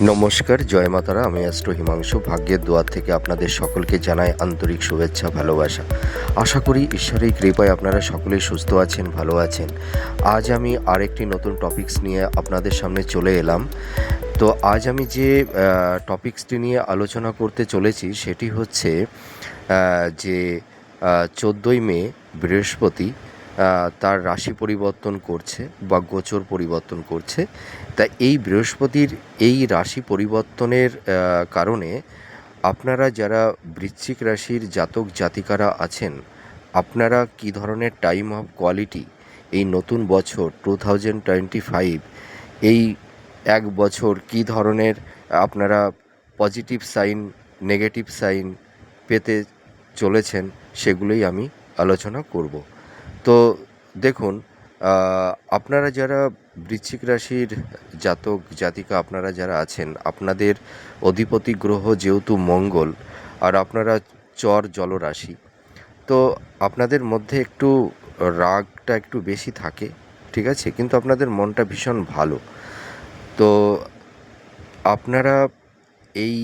নমস্কার, জয় মাতারা, আমি অ্যাস্ট্রো হিমাংশু। ভাগ্যের দোয়ার থেকে আপনাদের সকলকে জানাই আন্তরিক শুভেচ্ছা, ভালোবাসা। আশা করি ঈশ্বরের কৃপায় আপনারা সকলেই সুস্থ আছেন, ভালো আছেন। আজ আমি আরেকটি নতুন টপিকস নিয়ে আপনাদের সামনে চলে এলাম। তো আজ আমি যে টপিকসটি নিয়ে আলোচনা করতে চলেছি, সেটি হচ্ছে যে চোদ্দোই মে, বৃহস্পতি তার রাশি পরিবর্তন করছে বা গোচর পরিবর্তন করছে। তা এই বৃহস্পতির এই রাশি পরিবর্তনের কারণে আপনারা যারা বৃশ্চিক রাশির জাতক জাতিকারা আছেন, আপনারা কী ধরনের টাইম অফ কোয়ালিটি এই নতুন বছর টু থাউজেন্ড টোয়েন্টি ফাইভ এই এক বছর কী ধরনের আপনারা পজিটিভ সাইন নেগেটিভ সাইন পেতে চলেছেন সেগুলোই আমি আলোচনা করব। তো দেখুন আপনারা যারা বৃশ্চিক রাশির জাতক, জাতিকা আপনারা যারা আছেন, আপনাদের অধিপতি গ্রহ যেহেতু মঙ্গল আর আপনারা চর জলরাশি, তো আপনাদের মধ্যে একটু রাগটা একটু বেশি থাকে, ঠিক আছে? কিন্তু আপনাদের মনটা ভীষণ ভালো। তো আপনারা এই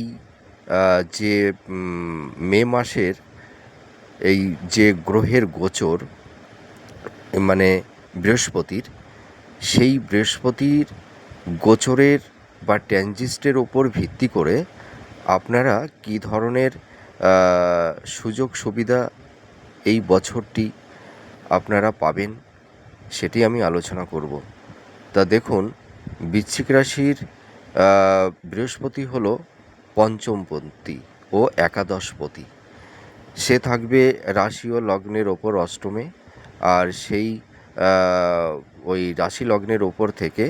যে মে মাসের এই যে গ্রহের গোচর মানে বৃহস্পতির, সেই বৃহস্পতির গোচরের বা ট্যানজিস্টের ওপর ভিত্তি করে আপনারা কী ধরনের সুযোগ সুবিধা এই বছরটি আপনারা পাবেন সেটি আমি আলোচনা করব। তা দেখুন, বৃশ্চিক রাশির বৃহস্পতি হল পঞ্চমপন্থী ও একাদশপতি। সে থাকবে রাশি ও লগ্নের ওপর অষ্টমে। আর সেই ওই রাশি লগ্নের ওপর থেকে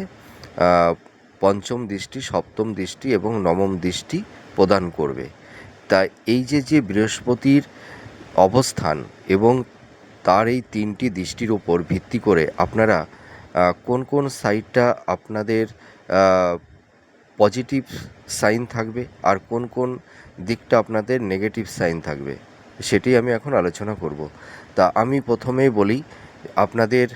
পঞ্চম দৃষ্টি, সপ্তম দৃষ্টি এবং নবম দৃষ্টি প্রদান করবে। তা এই যে যে বৃহস্পতির অবস্থান এবং তার এই তিনটি দৃষ্টির ওপর ভিত্তি করে আপনারা কোন কোন সাইডটা আপনাদের পজিটিভ সাইন থাকবে আর কোন কোন দিকটা আপনাদের নেগেটিভ সাইন থাকবে? সেটি আমি এখন আলোচনা করব। তা আমি প্রথমেই বলি, আপনাদের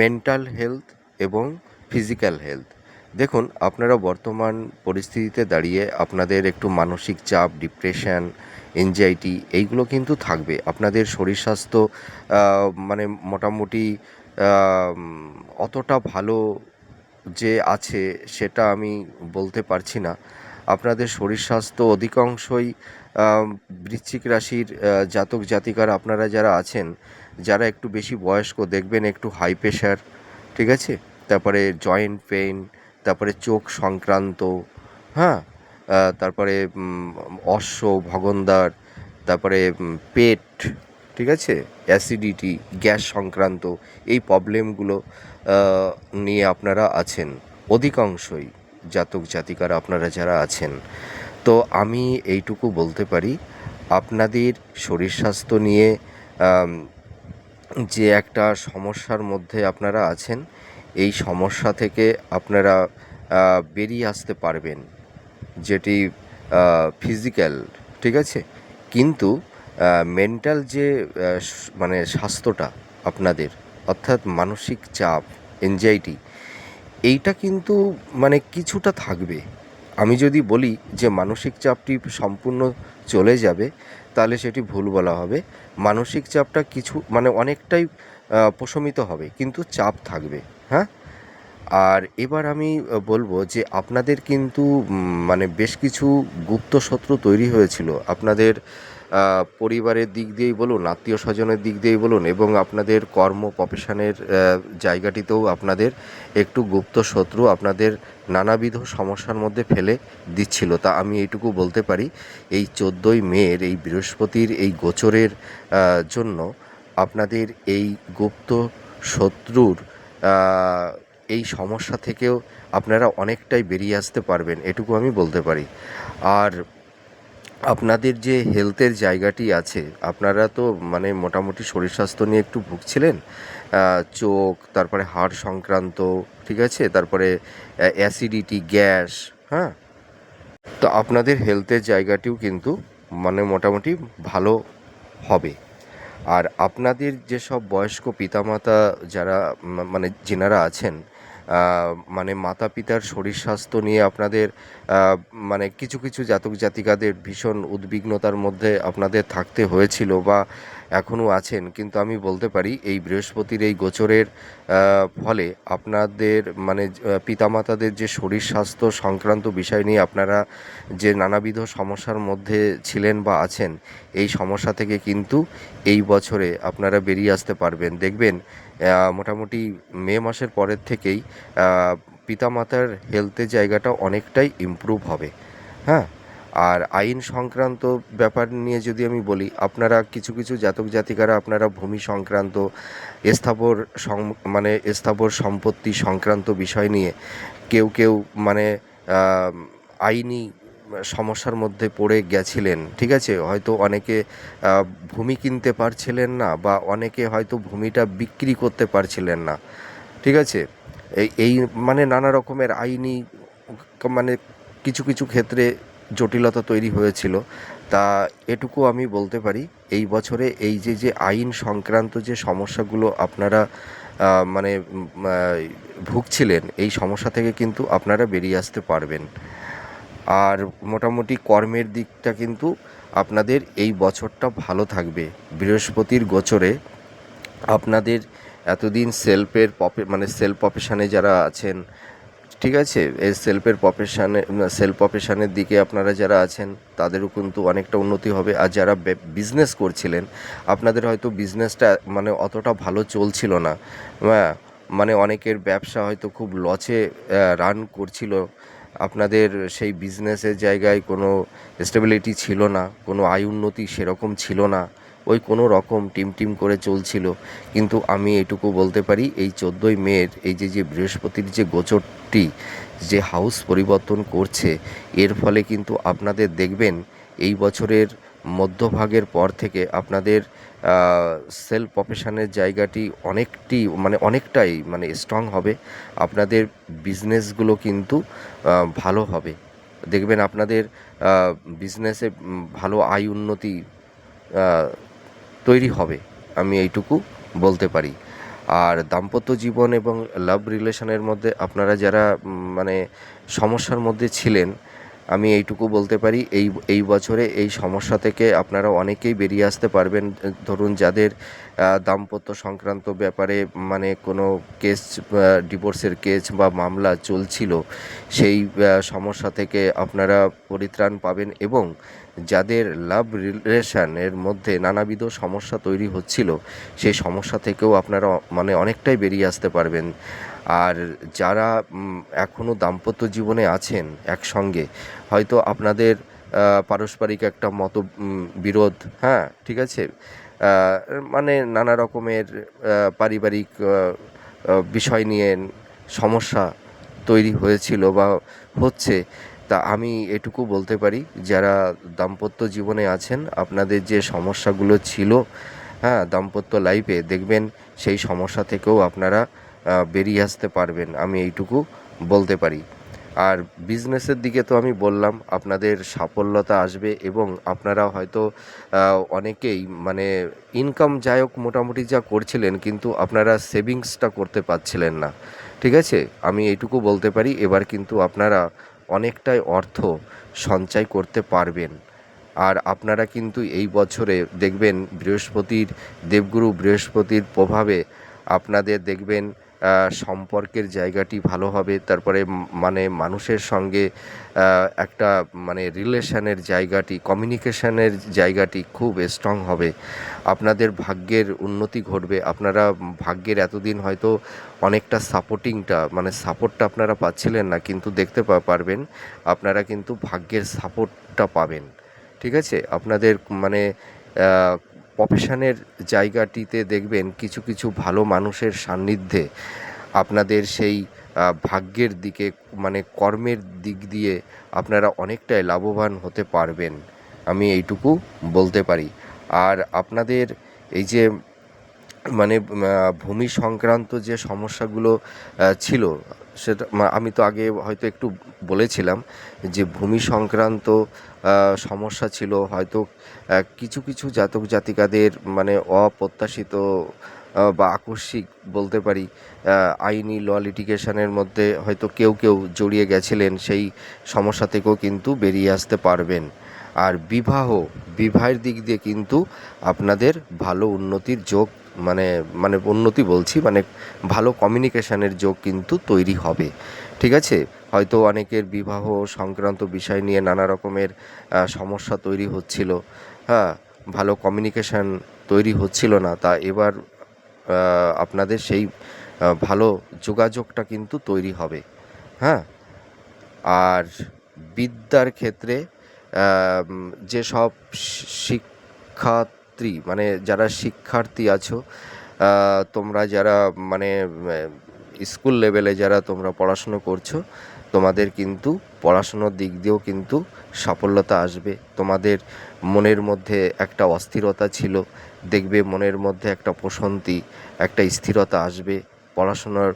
মেন্টাল হেলথ এবং ফিজিক্যাল হেলথ দেখুন, আপনারা বর্তমান পরিস্থিতিতে দাঁড়িয়ে আপনাদের একটু মানসিক চাপ ডিপ্রেশন এনজাইটি এইগুলো কিন্তু থাকবে। আপনাদের শরীর স্বাস্থ্য মানে মোটামুটি অতটা ভালো যে আছে সেটা আমি বলতে পারছি না। আপনাদের শরীর স্বাস্থ্য অধিকাংশই বৃশ্চিক রাশির জাতক জাতিকার আপনারা যারা আছেন, যারা একটু বেশি বয়স্ক দেখবেন একটু হাই প্রেশার ঠিক আছে? তারপরে জয়েন্ট পেইন তারপরে চোখ সংক্রান্ত হ্যাঁ? তারপরে অশ্ব ভগন্দার তারপরে পেট, ঠিক আছে? অ্যাসিডিটি গ্যাস সংক্রান্ত, এই প্রবলেমগুলো নিয়ে আপনারা আছেন, অধিকাংশই। জাতক জাতিকারা আপনারা যারা আছেন। তো আমি এইটুকু বলতে পারি, আপনাদের শরীর স্বাস্থ্য নিয়ে যে একটা সমস্যার মধ্যে আপনারা আছেন, এই সমস্যা থেকে আপনারা বেরিয়ে আসতে পারবেন, যেটি ফিজিক্যাল ঠিক আছে? কিন্তু মেন্টাল যে মানে স্বাস্থ্যটা আপনাদের, অর্থাৎ মানসিক চাপ এনজাইটি এইটা কিন্তু মানে কিছুটা থাকবে। আমি যদি বলি যে মানসিক চাপটি সম্পূর্ণ চলে যাবে, তাহলে সেটি ভুল বলা হবে। মানসিক চাপটা কিছু মানে অনেকটাই প্রশমিত হবে, কিন্তু চাপ থাকবে হ্যাঁ? আর এবার আমি বলব যে আপনাদের কিন্তু মানে বেশ কিছু গুপ্ত শত্রু তৈরি হয়েছিল। আপনাদের পরিবারের দিক দিয়েই বলুন আত্মীয় স্বজনের দিক দিয়েই বলুন, এবং আপনাদের কর্ম প্রফেশনের জায়গাটিতেও আপনাদের একটু গুপ্ত শত্রু আপনাদের নানাবিধ সমস্যার মধ্যে ফেলে দিচ্ছিল। তা আমি এইটুকু বলতে পারি, এই চোদ্দোই মেয়ের, এই বৃহস্পতির, এই গোচরের জন্য আপনাদের এই গুপ্ত শত্রুর এই সমস্যা থেকেও আপনারা অনেকটাই বেরিয়ে আসতে পারবেন, এটুকু আমি বলতে পারি। আর আপনাদের যে হেলথের জায়গাটি আছে, আপনারা তো মানে মোটামুটি শরীর স্বাস্থ্য নিয়ে একটু ভুগছিলেন চোখ, তারপরে হাড় সংক্রান্ত, ঠিক আছে? তারপরে অ্যাসিডিটি গ্যাস হ্যাঁ? তো আপনাদের হেলথের জায়গাটিও কিন্তু মানে মোটামুটি ভালো হবে। আর আপনাদের যেসব বয়স্ক পিতামাতা যারা মানে যেনারা আছেন মানে মাতা পিতার শরীর স্বাস্থ্য নিয়ে আপনাদের মানে কিছু কিছু জাতক জাতিকাদের ভীষণ উদ্বিগ্নতার মধ্যে আপনাদের থাকতে হয়েছিল বা এখনও আছেন। কিন্তু আমি বলতে পারি, এই বৃহস্পতির এই গোচরের ফলে আপনাদের মানে পিতামাতাদের যে শরীর স্বাস্থ্য সংক্রান্ত বিষয় নিয়ে আপনারা যে নানাবিধ সমস্যার মধ্যে ছিলেন বা আছেন, এই সমস্যা থেকে কিন্তু এই বছরে আপনারা বেরিয়ে আসতে পারবেন। দেখবেন মোটামুটি মে মাসের পরের থেকেই পিতামাতার হেলথের জায়গাটা অনেকটাই ইমপ্রুভ হবে। হ্যাঁ? আর আইন সংক্রান্ত ব্যাপার নিয়ে যদি আমি বলি, আপনারা কিছু কিছু জাতক জাতিকারা আপনারা ভূমি সংক্রান্ত, স্থাবর মানে স্থাবর সম্পত্তি সংক্রান্ত বিষয় নিয়ে কেউ কেউ মানে আইনি সমস্যার মধ্যে পড়ে গেছিলেন, ঠিক আছে? হয়তো অনেকে ভূমি কিনতে পারছিলেন না বা অনেকে হয়তো ভূমিটা বিক্রি করতে পারছিলেন না, ঠিক আছে? এই মানে নানা রকমের আইনি মানে কিছু কিছু ক্ষেত্রে জটিলতা তৈরি হয়েছিল। তা এটুকু আমি বলতে পারি, এই বছরে এই যে যে আইন সংক্রান্ত যে সমস্যাগুলো আপনারা মানে ভুগছিলেন, এই সমস্যা থেকে কিন্তু আপনারা বেরিয়ে আসতে পারবেন। আর মোটামুটি কর্মের দিকটা কিন্তু আপনাদের এই বছরটা ভালো থাকবে। বৃহস্পতির গোচরে আপনাদের এতদিন সেলফের পপে মানে সেলফ প্রফেশনে যারা আছেন, ঠিক আছে? এই সেলফের প্রফেশনে সেলফ প্রফেশনের দিকে আপনারা যারা আছেন, তাদেরও কিন্তু অনেকটা উন্নতি হবে। আর যারা বিজনেস করছিলেন, আপনাদের হয়তো বিজনেসটা মানে অতটা ভালো চলছিল না। হ্যাঁ মানে অনেকের ব্যবসা হয়তো খুব লচে রান করছিল। আপনাদের সেই বিজনেসের জায়গায় কোনো স্টেবিলিটি ছিল না, কোনো আয় উন্নতি সেরকম ছিল না, ওই কোনো রকম টিম টিম করে চলছিল। কিন্তু আমি এটুকু বলতে পারি, এই চোদ্দোই মেয়ের এই যে যে বৃহস্পতির যে গোচরটি, যে হাউস পরিবর্তন করছে, এর ফলে কিন্তু আপনাদের দেখবেন, এই বছরের মধ্যভাগের পর থেকে আপনাদের সেলফ প্রফেশনের জায়গাটি অনেকটি মানে অনেকটাই মানে স্ট্রং হবে। আপনাদের বিজনেসগুলো কিন্তু ভালো হবে। দেখবেন আপনাদের বিজনেসে ভালো আয় উন্নতি তৈরি হবে। আমি এইটুকু বলতে পারি। আর দাম্পত্য জীবন এবং লাভ রিলেশনের মধ্যে আপনারা যারা মানে সমস্যার মধ্যে ছিলেন আমি এইটুকু বলতে পারি, এই এই বছরে এই সমস্যা থেকে আপনারা অনেকেই বেরিয়ে আসতে পারবেন। ধরুন যাদের দাম্পত্য সংক্রান্ত ব্যাপারে মানে কোনো কেস ডিভোর্সের কেস বা মামলা চলছিল, সেই সমস্যা থেকে আপনারা পরিত্রাণ পাবেন এবং যাদের লাভ রিলেশনের মধ্যে নানাবিধ সমস্যা তৈরি হচ্ছিল, সেই সমস্যা থেকেও আপনারা মানে অনেকটাই বেরিয়ে আসতে পারবেন। আর যারা এখনও দাম্পত্য জীবনে আছেন একসঙ্গে হয়তো আপনাদের পারস্পরিক একটা মত বিরোধ হ্যাঁ ঠিক আছে? মানে নানা রকমের পারিবারিক বিষয় নিয়ে সমস্যা তৈরি হয়েছিল বা হচ্ছে। তা আমি এটুকু বলতে পারি, যারা দাম্পত্য জীবনে আছেন, আপনাদের যে সমস্যাগুলো ছিল হ্যাঁ দাম্পত্য লাইফে দেখবেন সেই সমস্যা থেকেও আপনারা বেরিয়ে আসতে পারবেন। আমি এইটুকু বলতে পারি। আর বিজনেসের দিকে তো আমি বললাম, আপনাদের সাফল্যতা আসবে এবং আপনারা হয়তো অনেকেই মানে ইনকাম যাই হোক মোটামুটি যা করছিলেন, কিন্তু আপনারা সেভিংসটা করতে পারছিলেন না। ঠিক আছে? আমি এইটুকু বলতে পারি, এবার কিন্তু আপনারা অনেকটাই অর্থ সঞ্চয় করতে পারবেন। আর আপনারা কিন্তু এই বছরে দেখবেন বৃহস্পতির দেবগুরু বৃহস্পতির প্রভাবে আপনাদের দেখবেন সম্পর্কের জায়গাটি ভালো হবে, তারপরে মানে মানুষের সঙ্গে একটা মানে রিলেশনের জায়গাটি, কমিউনিকেশনের জায়গাটি খুব স্ট্রং হবে। আপনাদের ভাগ্যের উন্নতি ঘটবে। আপনারা ভাগ্যের এতদিন হয়তো অনেকটা সাপোর্টিংটা মানে সাপোর্টটা আপনারা পাচ্ছিলেন না, কিন্তু দেখতে পারবেন, আপনারা কিন্তু ভাগ্যের সাপোর্টটা পাবেন। ঠিক আছে? আপনাদের মানে প্রফেশনের জায়গাটিতে দেখবেন কিছু কিছু ভালো মানুষের সান্নিধ্যে আপনাদের সেই ভাগ্যের দিকে মানে কর্মের দিক দিয়ে আপনারা অনেকটাই লাভবান হতে পারবেন। আমি এইটুকু বলতে পারি। আর আপনাদের এই যে মানে ভূমি সংক্রান্ত যে সমস্যাগুলো ছিল, সেটা আমি তো আগে হয়তো একটু বলেছিলাম যে ভূমি সংক্রান্ত সমস্যা ছিল, হয়তো কিছু কিছু জাতক জাতিকাদের মানে অপ্রত্যাশিত বা আকস্মিক বলতে পারি আইনি ল লিটিগেশনের মধ্যে হয়তো কেউ কেউ জড়িয়ে গেছিলেন, সেই সমস্যা থেকেও কিন্তু বেরিয়ে আসতে পারবেন। আর বিবাহ, বিবাহের দিক দিয়ে কিন্তু আপনাদের ভালো উন্নতির যোগ মানে মানে উন্নতি বলছি মানে ভালো কমিউনিকেশানের যোগ কিন্তু তৈরি হবে। ঠিক আছে? হয়তো অনেকের বিবাহ সংক্রান্ত বিষয় নিয়ে নানা রকমের সমস্যা তৈরি হচ্ছিল। হ্যাঁ ভালো কমিউনিকেশান তৈরি হচ্ছিল না। তা এবার আপনাদের সেই ভালো যোগাযোগটা কিন্তু তৈরি হবে। হ্যাঁ? আর বিদ্যার ক্ষেত্রে যেসব শি- শিক্ষার্থী মানে যারা শিক্ষার্থী আছো তোমরা যারা মানে স্কুল লেভেলে যারা তোমরা পড়াশুনো করছ, তোমাদের কিন্তু পড়াশুনোর দিক দিয়েও কিন্তু সাফল্যতা আসবে। তোমাদের মনের মধ্যে একটা অস্থিরতা ছিল, দেখবে মনের মধ্যে একটা প্রশান্তি, একটা স্থিরতা আসবে। পড়াশোনার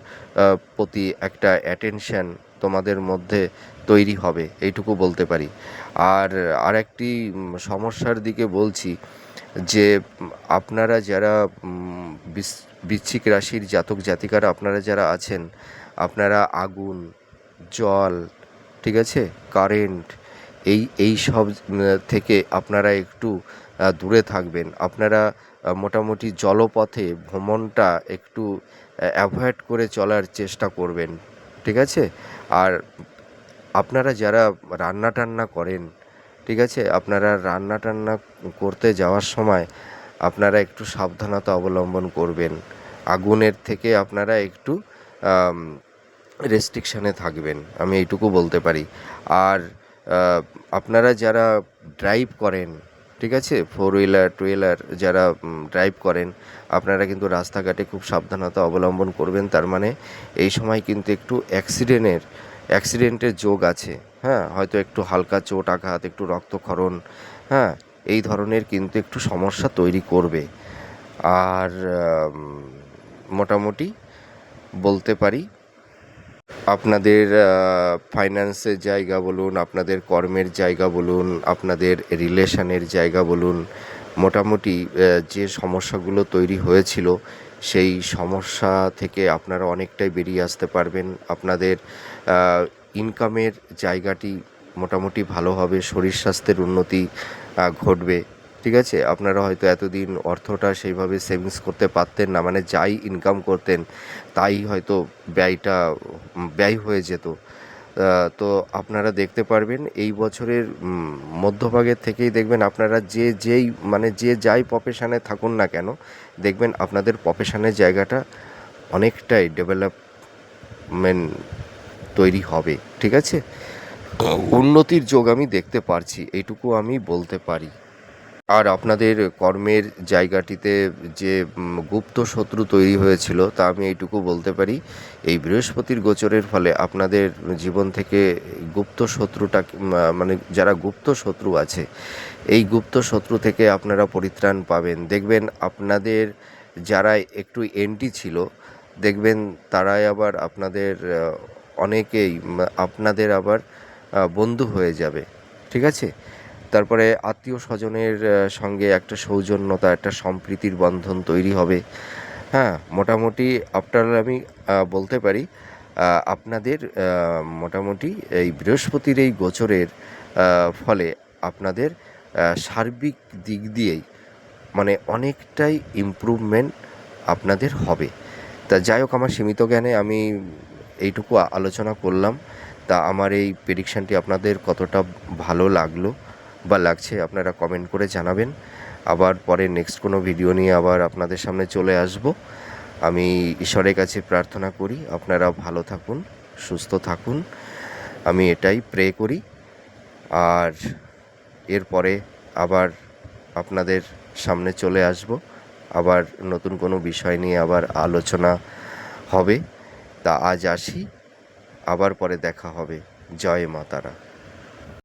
প্রতি একটা অ্যাটেনশন তোমাদের মধ্যে তৈরি হবে, এইটুকু বলতে পারি। আর আরেকটি সমস্যার দিকে বলছি যে, আপনারা যারা বৃশ্চিক রাশির জাতক জাতিকারা আপনারা যারা আছেন, আপনারা আগুন, জল, ঠিক আছে, কারেন্ট, এই এই সব থেকে আপনারা একটু দূরে থাকবেন। আপনারা মোটামুটি জলপথে ভ্রমণটা একটু অ্যাভয়েড করে চলার চেষ্টা করবেন, ঠিক আছে? আর আপনারা যারা রান্না টান্না করেন ঠিক আছে? আপনারা রান্না টান্না করতে যাওয়ার সময় আপনারা একটু সাবধানতা অবলম্বন করবেন। আগুনের থেকে আপনারা একটু রেস্ট্রিকশানে থাকবেন। আমি এইটুকু বলতে পারি। আর আপনারা যারা ড্রাইভ করেন, ঠিক আছে? ফোর হুইলার টু হুইলার যারা ড্রাইভ করেন, আপনারা কিন্তু রাস্তাঘাটে খুব সাবধানতা অবলম্বন করবেন। তার মানে এই সময় কিন্তু একটু অ্যাক্সিডেন্টের অ্যাক্সিডেন্টের যোগ আছে। হ্যাঁ হয়তো একটু হালকা চোট আঘাত, একটু রক্তক্ষরণ হ্যাঁ এই ধরনের কিন্তু একটু সমস্যা তৈরি করবে। আর মোটামুটি বলতে পারি, আপনাদের ফাইন্যান্সের জায়গা বলুন, আপনাদের কর্মের জায়গা বলুন, আপনাদের রিলেশনের জায়গা বলুন, মোটামুটি যে সমস্যাগুলো তৈরি হয়েছিল, সেই সমস্যা থেকে আপনারা অনেকটাই বেরিয়ে আসতে পারবেন। আপনাদের ইনকামের জায়গাটি মোটামুটি ভালো হবে, শরীর স্বাস্থ্যের উন্নতি ঘটবে, ঠিক আছে? আপনারা হয়তো এতদিন অর্থটা সেইভাবে সেভিংস করতে পারতেন না মানে যাই ইনকাম করতেন, তাই হয়তো ব্যয়টা ব্যয় হয়ে যেত। তো আপনারা দেখতে পারবেন, এই বছরের মধ্যভাগের থেকেই দেখবেন আপনারা যে যেই মানে যে যাই প্রফেশনে থাকুন না কেন, দেখবেন আপনাদের প্রফেশনের জায়গাটা অনেকটাই ডেভেলপমেন্ট তৈরি হবে, ঠিক আছে? উন্নতির যোগ আমি দেখতে পারছি, এইটুকু আমি বলতে পারি। আর আপনাদের কর্মের জায়গাটিতে যে গুপ্ত শত্রু তৈরি হয়েছিল, তা আমি এইটুকু বলতে পারি। এই বৃহস্পতির গোচরের ফলে আপনাদের জীবন থেকে গুপ্ত শত্রুটা মানে যারা গুপ্ত শত্রু আছে, এই গুপ্ত শত্রু থেকে আপনারা পরিত্রাণ পাবেন। দেখবেন আপনাদের যারা একটু এন্টি ছিল, দেখবেন তারাই আবার আপনাদের অনেকেই আপনাদের আবার বন্ধু হয়ে যাবে। ঠিক আছে? তারপরে আত্মীয় স্বজনের সঙ্গে একটা সৌজন্যতা, একটা সম্প্রীতির বন্ধন তৈরি হবে। হ্যাঁ মোটামুটি আপনার আমি বলতে পারি আপনাদের মোটামুটি এই বৃহস্পতির এই গোচরের ফলে আপনাদের সার্বিক দিক দিয়েই মানে অনেকটাই ইমপ্রুভমেন্ট আপনাদের হবে। তা যাই হোক, আমার সীমিত জ্ঞানে আমি এইটুকু আলোচনা করলাম। তা আমার এই প্রেডিকশানটি আপনাদের কতটা ভালো লাগল বা লাগছে আপনারা কমেন্ট করে জানাবেন। আবার পরে নেক্সট কোনো ভিডিও নিয়ে আবার আপনাদের সামনে চলে আসব। আমি ঈশ্বরের কাছে প্রার্থনা করি, আপনারা ভালো থাকুন, সুস্থ থাকুন। আমি এটাই প্রে করি। আর এরপরে আবার আপনাদের সামনে চলে আসব। আবার নতুন কোনো বিষয় নিয়ে আবার আলোচনা হবে। তা আজ আসি আবার পরে দেখা হবে। জয় মা তারা।